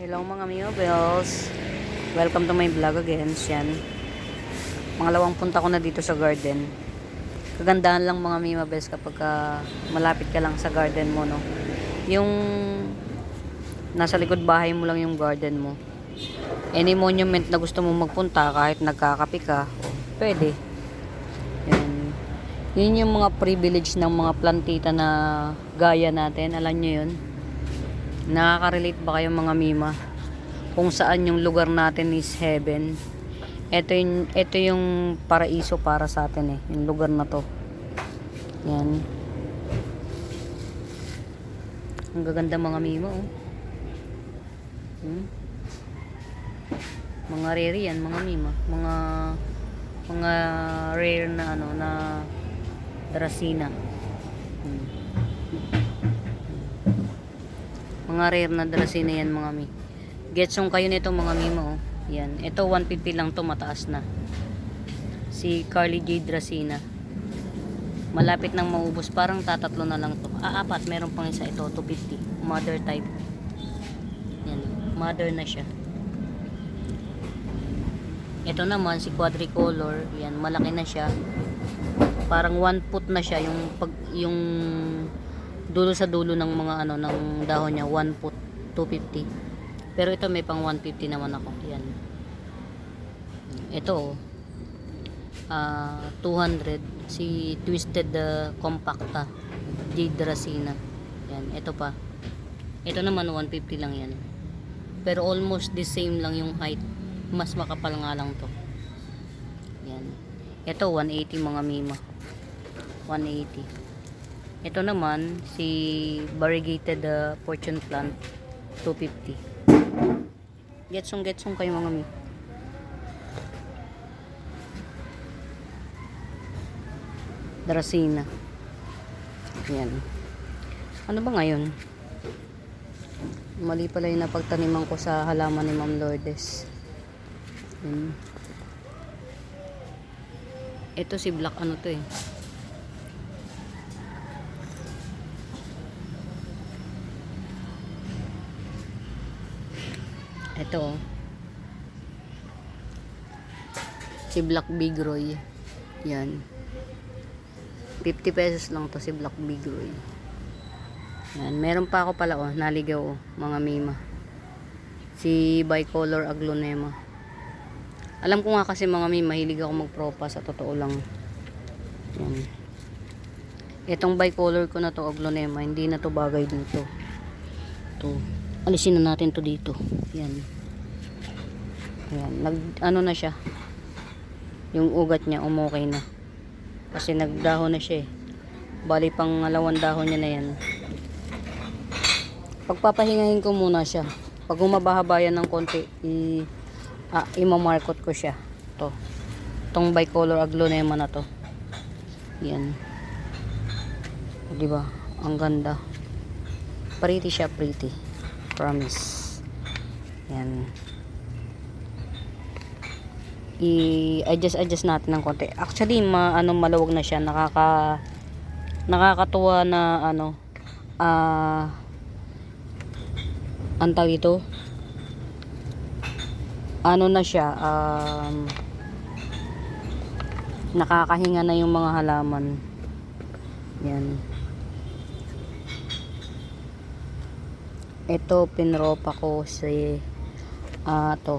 Hello mga Mio Bells. Welcome to my vlog again. Yan. Pangalawang punta ko na dito sa garden. Kagandahan lang mga Mio Bells kapag ka malapit ka lang sa garden mo, no? Yung nasa likod bahay mo lang yung garden mo. Any monument na gusto mo magpunta kahit nagkakapi ka, pwede. Yan. Yun yung mga privilege ng mga plantita na gaya natin. Alam nyo yun? Nakaka-relate ba kayo mga mima? Kung saan yung lugar natin is heaven. Ito yung, ito yung paraiso para sa atin eh. Yung lugar na to. Yan. Ang gaganda mga mima oh. Hmm? Mga rare yan, mga mima. Mga mga rare na ano na dracena. Hmm. Mga rare na dracena yan mga mi. Getsong kayo nito mga mimo. Oh. Yan. Ito 150 lang to mataas na. Si Carly J. Dracena. Malapit nang maubos. Parang tatatlo na lang to. Ah, apat. Meron pang isa. Ito 250. Mother type. Yan. Mother na siya. Ito naman si quadricolor. Yan. Malaki na siya. Parang one foot na siya. Yung pag yung dulo sa dulo ng mga ano ng dahon niya 1 foot 250 pero ito may pang 150 naman ako yan. Ito oh. Ah 200 si twisted uh, compacta J. Dracena yan ito pa. Ito naman 150 lang yan. Pero almost the same lang yung height. Mas makapal nga lang to. Yan. Ito 180 mga mima. 180 ito naman, si variegated uh, fortune plant, 250. Getsong getsong kayo mga mi. Dracena. Yan. Ano ba ngayon? Mali pala yung napagtaniman ko sa halaman ni Ma'am Lourdes. Yan. Ito si Black ano to eh. Ito. Si Black Big Roy. Yan. 50 pesos lang to si Black Big Roy. Yan. Meron pa ako pala oh. Naligaw oh. Mga mima. Si Bicolor Aglonema. Alam ko nga kasi mga mima. Mahilig ako magpropa sa totoo lang. Yan. Itong bicolor ko na to Aglonema. Hindi na to bagay dito. To alisin na natin to dito. Yan. Yan nag ano na siya. Yung ugat niya umokay na. Kasi nagdahon na siya eh. Bali pang alawang dahon niya na yan. Pagpapahingahin ko muna siya. Pag humabahaba yan ng konti i ah, imamarkot ko siya. To. Tong bicolor aglonema na to. Yan. Di ba? Ang ganda. Pretty siya pretty promise. Yan. I-adjust adjust natin ng konti. Actually ma ano maluwag na siya. Nakaka nakakatuwa na ano ah uh, ang ito ano na siya um, nakakahinga na yung mga halaman. Yan ito pinropa ko si to.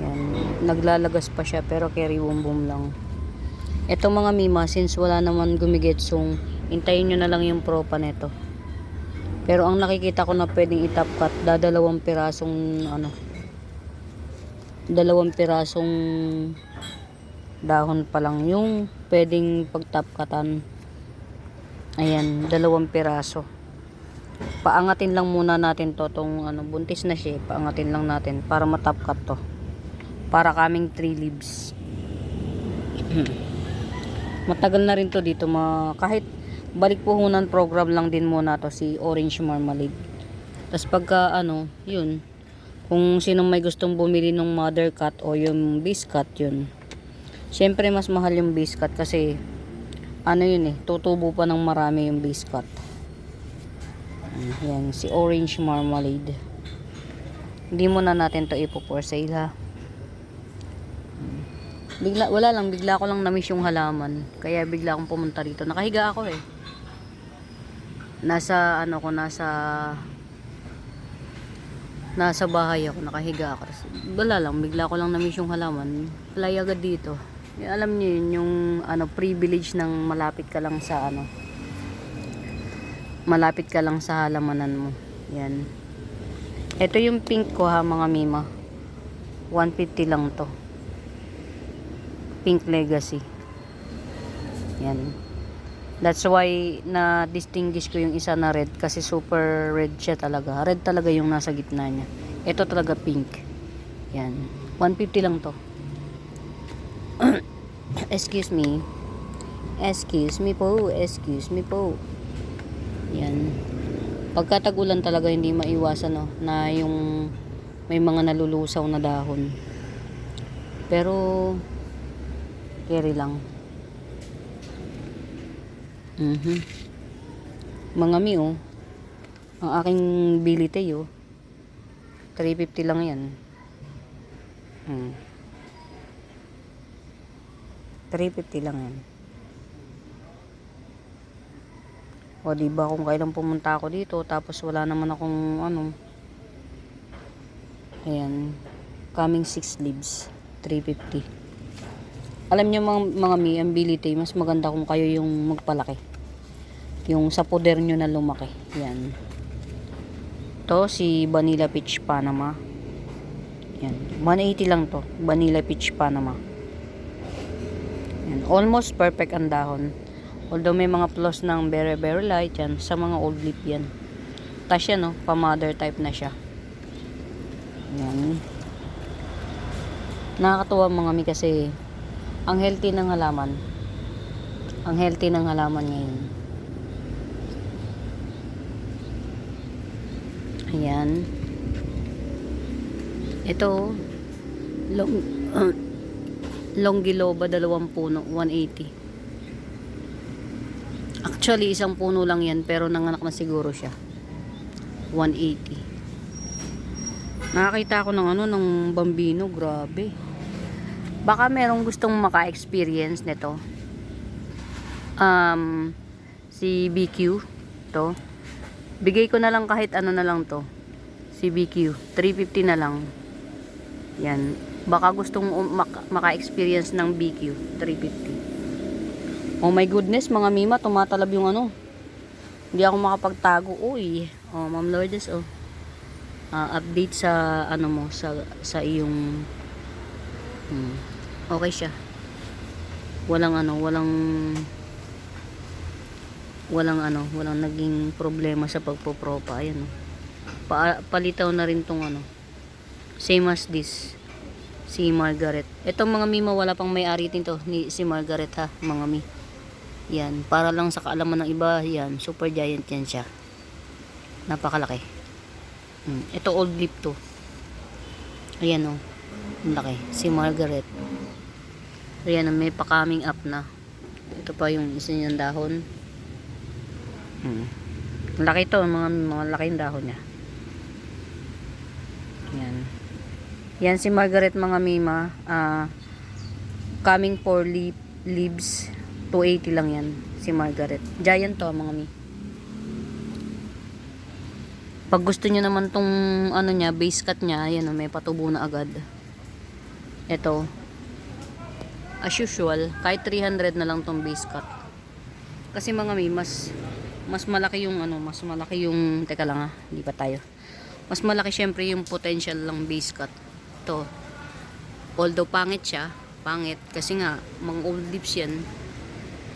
Yan. Naglalagas pa siya pero carry boom boom lang. Ito mga mima since wala naman gumigetsong hintayin nyo na lang yung propa nito pero ang nakikita ko na pwedeng itap cut dadalawang pirasong ano dalawang pirasong dahon pa lang yung pwedeng pagtap cutan ayan dalawang piraso paangatin lang muna natin to tong ano buntis na siya paangatin lang natin para matap cut to. Para kaming 3 leaves. Matagal na rin to dito ma kahit balik puhunan program lang din muna to si orange marmalade. Tapos pagka ano yun kung sinong may gustong bumili ng mother cut o yung base cut yun. Syempre mas mahal yung base cut kasi ano yun eh tutubo pa ng marami yung base cut yan, si orange marmalade. Hindi muna natin to ipo for sale ha. Bigla, wala lang, bigla ko lang na-miss yung halaman. Kaya bigla akong pumunta rito. Nakahiga ako eh. Nasa, ano ko, nasa, nasa bahay ako, nakahiga ako. Wala lang, bigla ko lang na-miss yung halaman. Play agad dito. Alam niyo yun, yung, ano, privilege ng malapit ka lang sa, ano, malapit ka lang sa halamanan mo. Yan. Ito yung pink ko ha, mga mima. 150 lang to. Pink Legacy. Yan. That's why na distinguish ko yung isa na red kasi super red siya talaga. Red talaga yung nasa gitna niya. Ito talaga pink. Yan. 150 lang to. excuse me. Excuse me po. Excuse me po. Yan. Pagkatagulan talaga hindi maiwasan no, na yung may mga nalulusaw na dahon. Pero carry lang. Mhm. Mga mi oh. Ang aking bilite oh. 350 lang 'yan. Hmm. 350 lang 'yan. O di ba kung kailan pumunta ako dito tapos wala naman akong ano. Ayan. Coming 6 leaves. 350. Alam niyo mga, mga mi, ang bilite, mas maganda kung kayo yung magpalaki. Yung sa poder nyo na lumaki. Yan. To si Vanilla Peach Panama. Yan. 180 lang to. Vanilla Peach Panama. Yan. Almost perfect ang dahon. Although may mga flaws ng very very light yan. Sa mga old leaf yan. Tas yan no. Pa-mother type na siya. Yan. Nakakatuwa mga mi kasi ang healthy ng halaman. Ang healthy ng halaman ngayon. Ayan. Ito, long, Longgiloba, dalawang puno, 180. Actually, isang puno lang yan, pero nanganak na siguro siya. 180. Nakakita ako ng ano, ng bambino, grabe. Baka merong gustong maka-experience nito. Um, si BQ, to. Bigay ko na lang kahit ano na lang to. Si BQ, 350 na lang. Yan. Baka gustong um- maka- maka-experience ng BQ, 350. Oh my goodness, mga mima, tumatalab yung ano. Hindi ako makapagtago. Uy, oh, Ma'am Lourdes, oh. Ah, update sa ano mo, sa sa iyong hmm, okay siya. Walang ano, walang walang ano, walang naging problema sa pagpopropa. Ayan, oh. Pa, palitaw na rin tong ano. Same as this. Si Margaret. Itong mga mima wala pang may-ari nito ni si Margaret ha, mga mi. Yan, para lang sa kaalaman ng iba, yan, super giant yan siya. Napakalaki. Hmm. Ito old leaf to. Ayan oh. Ang laki. Si Margaret. Ayan oh, may pa-coming up na. Ito pa yung isa niyang dahon. Hmm. Laki to, mga, mga laking dahon niya. Yan. Yan si Margaret mga mima. Ah, coming for leaf, leaves. 280 lang yan. Si Margaret. Giant to mga mi. Pag gusto niyo naman tong ano niya, base cut niya, ayan o, may patubo na agad. Ito. As usual, kahit 300 na lang tong base cut. Kasi mga mi, mas mas malaki yung ano, mas malaki yung teka lang ha, hindi pa tayo. Mas malaki syempre yung potential lang base cut. Ito. Although pangit siya, pangit kasi nga mga old leaves yan.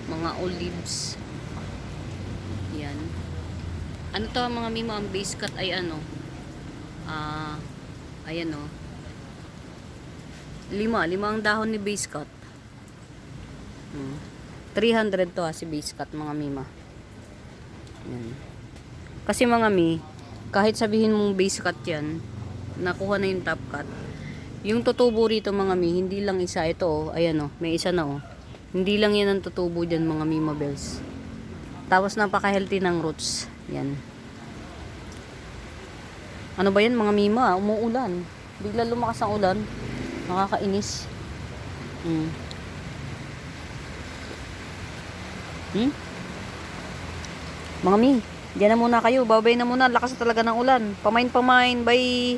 Mga old leaves. Yan. Ano to mga mimo ang base cut ay ano? Ah, ayan oh. Lima, lima ang dahon ni base cut. Hmm. 300 to ha, si base cut mga mima. Yan. Kasi mga mi, kahit sabihin mong base cut yan, nakuha na yung top cut. Yung tutubo rito mga mi, hindi lang isa ito oh. Ayan oh, may isa na oh. Hindi lang yan ang tutubo dyan mga mima bells. Tapos napaka-healthy ng roots. Yan. Ano ba yan mga mima? Umuulan. Bigla lumakas ang ulan. Nakakainis. Hmm. Hmm? Mga mi, diyan na muna kayo. Babay na muna. Lakas na talaga ng ulan. Pamain-pamain. Bye.